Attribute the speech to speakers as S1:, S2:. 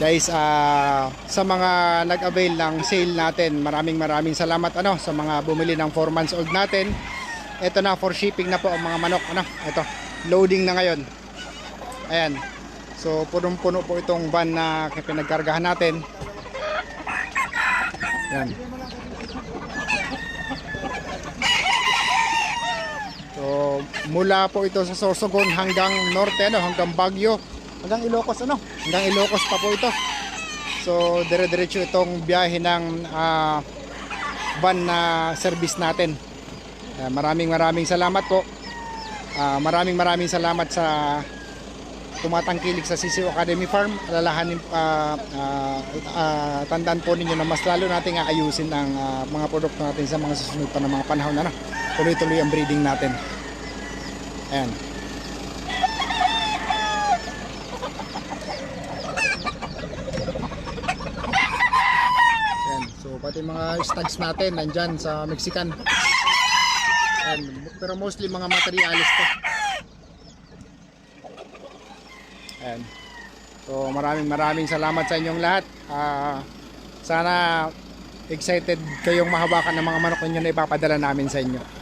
S1: Guys, ah, sa mga nag-avail ng sale natin, maraming maraming salamat ano sa mga bumili ng 4 months old natin. Ito na for shipping na po ang mga manok ano. Ito, loading na ngayon. Ayan. So punong-puno po itong van na pinagkargahan natin. Yan. So mula po ito sa Sorsogon hanggang norte ano, hanggang Baguio, hanggang Ilocos ano, hanggang Ilocos pa po ito. So dire-diretso itong biyahe ng ah, van na service natin. Ah, maraming maraming salamat po. Ah, maraming maraming salamat sa tumatangkilik sa Sisiw Academy Farm. Alalahanin ah, ah, ah, tandaan po ninyo na mas lalo nating aayusin ang ah, mga produkto natin sa mga susunod pa na mga panahon na tuloy-tuloy ang breeding natin. Ayan. So pati mga stags natin nandyan sa Mexican. Ayan. Pero mostly mga materialis to. Ayan. So maraming maraming salamat sa inyong lahat. Ah, sana excited kayong mahawakan ng mga manok ninyo na ipapadala namin sa inyo.